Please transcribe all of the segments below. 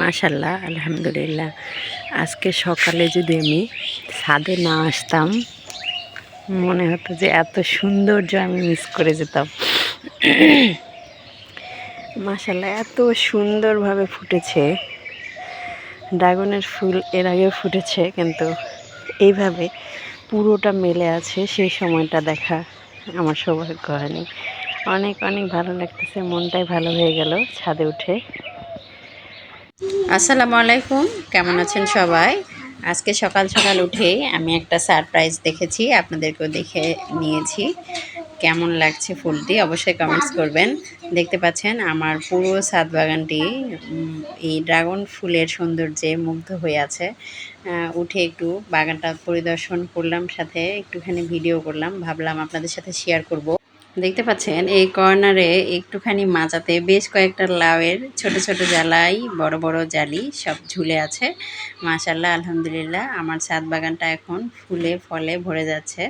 মাশাল্লাহ আলহামদুলিল্লাহ। আজকে সকালে যদি আমি ছাদে না আসতাম, মনে হতো যে এত সৌন্দর্য আমি মিস করে যেতাম। মাশাল্লাহ এত সুন্দরভাবে ফুটেছে। ড্রাগনের ফুল এর আগেও ফুটেছে, কিন্তু এইভাবে পুরোটা মেলে আছে, সেই সময়টা দেখা আমার সৌভাগ্য হয়নি। অনেক অনেক ভালো লাগতেছে, মনটাই ভালো হয়ে গেল ছাদে উঠে। আসসালামু আলাইকুম, কেমন আছেন সবাই? আজকে সকাল সকাল উঠেই আমি একটা সারপ্রাইজ দেখেছি, আপনাদেরকেও দেখে নিয়েছি। কেমন লাগছে ফুলটি অবশ্যই কমেন্টস করবেন। দেখতে পাচ্ছেন আমার পুরো ছাদ বাগানটি এই ড্রাগন ফুলের সৌন্দর্যে মুগ্ধ হয়ে আছে। উঠে একটু বাগানটা পরিদর্শন করলাম, সাথে একটুখানি ভিডিও করলাম, ভাবলাম আপনাদের সাথে শেয়ার করব। দেখতে পাচ্ছেন, এই কর্নারে একটুখানি মাজাতে বেশ কয়েকটা লাউয়ের ছোট ছোট জ্বালাই, বড় বড় জালি সব ঝুলে আছে। মাশাল্লাহ আলহামদুলিল্লাহ, আমার ছাদ বাগানটা এখন ফুলে ফলে ভরে যাচ্ছে।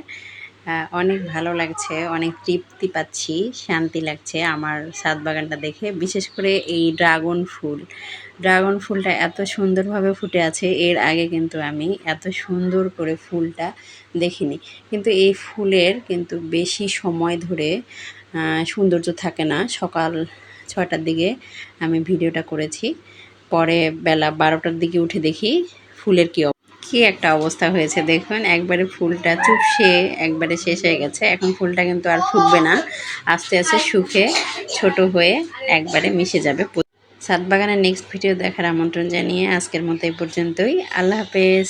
অনেক ভালো লাগছে, অনেক তৃপ্তি পাচ্ছি, শান্তি লাগছে আমার ছাদ বাগানটা দেখে। বিশেষ করে এই ড্রাগন ফুল। ড্রাগন ফুলটা এত সুন্দরভাবে ফুটে আছে, এর আগে কিন্তু আমি এত সুন্দর করে ফুলটা দেখিনি। কিন্তু এই ফুলের কিন্তু বেশি সময় ধরে সৌন্দর্য থাকে না। সকাল ছটার দিকে আমি ভিডিওটা করেছি, পরে বেলা বারোটার দিকে উঠে দেখি ফুলের কি কি একটা অবস্থা হয়েছে দেখুন, একবারে ফুলটা চুপসে একবারে শেষ হয়ে গেছে। এখন ফুলটা কিন্তু আর ফুটবে না, আস্তে আস্তে শুকে ছোট হয়ে একবারে মিশে যাবে সাত বাগানের নেক্সট ভিডিও দেখার আমন্ত্রণ জানিয়ে আজকের মতো এই পর্যন্তই। আল্লাহ হাফেজ।